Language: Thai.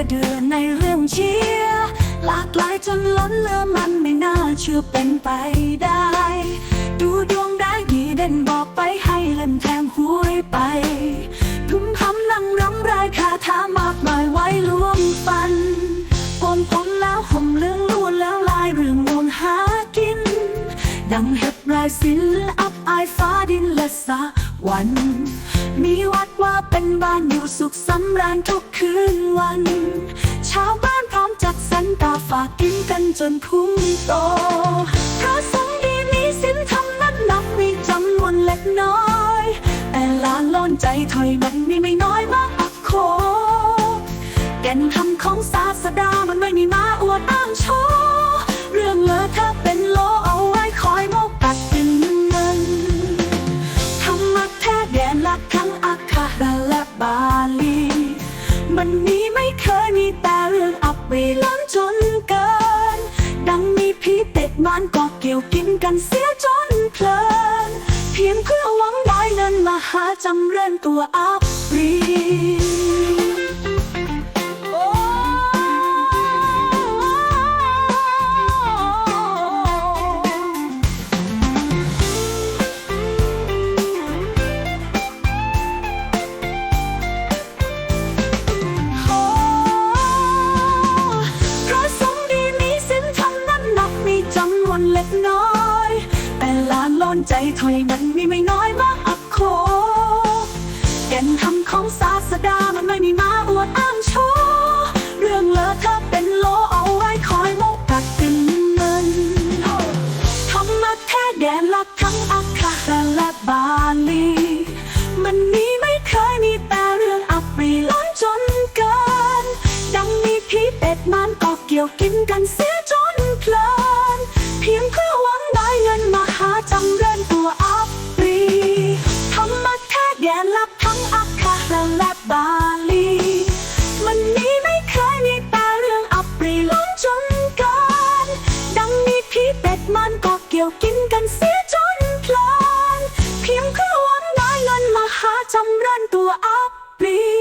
ไกหลายจนล้นเลือมันไม่น่าเชื่อเป็นไปได้ ดูดวงได้ดีเด่นบอกไปให้เล่นแทงหวยไปทุ่มทำนั่งรำรายคาถามากมายไว้ล้วงฟันโกนผมแล้วห่มเรื่องล้วนแล้วลายเรื่องมนหากิน ดังเห็บรายศิลอับอายฟ้าดินและสะวัน มีวัดว่าเป็นบ้านอยู่สุขสำราญทุกคืนวันชาวบ้านพร้อมจัดสรรตาฝากกินกันจนพุ่งโตพระสงฆ์ดีมีศีลธรรมนั้นนับมีจำนวนเล็กน้อย แต่ลานล้นใจถอยมันมีไม่น้อยมากอักโคแก่นคำของศาสดามันไม่มีมาอวดอ้างโชว์ เพื่อหวังได้เงินมาหาจำเริญตัวอับรี นล้นใจถอยมันมีไม่น้อยมากอักโคแก่นคำของศาสดามันไม่มีมาอวดอ้างโชว์เรื่องเลอถ้าเป็นโลเอาไว้คอยโมกกัดกันเงินธรรมะแท้แดนลักทั้งอักขระและบาลี มันนี้ไม่เคยมีแต่เรื่องอับปรีล้นจนเกิน ดังมีผีเป็ดมันก็เกี่ยวกินกันเสีย ลับทั้งอากาศะและบาลี มันนี้ไม่เคยมีต่เรื่องอับปรีล้นจนกัน ดังมีผีเป็ดมันก็เกี่ยวกินกันเสียจนพลานเพียงเพื่วังน้อยเงินมหาจำเริญตัวอับปรี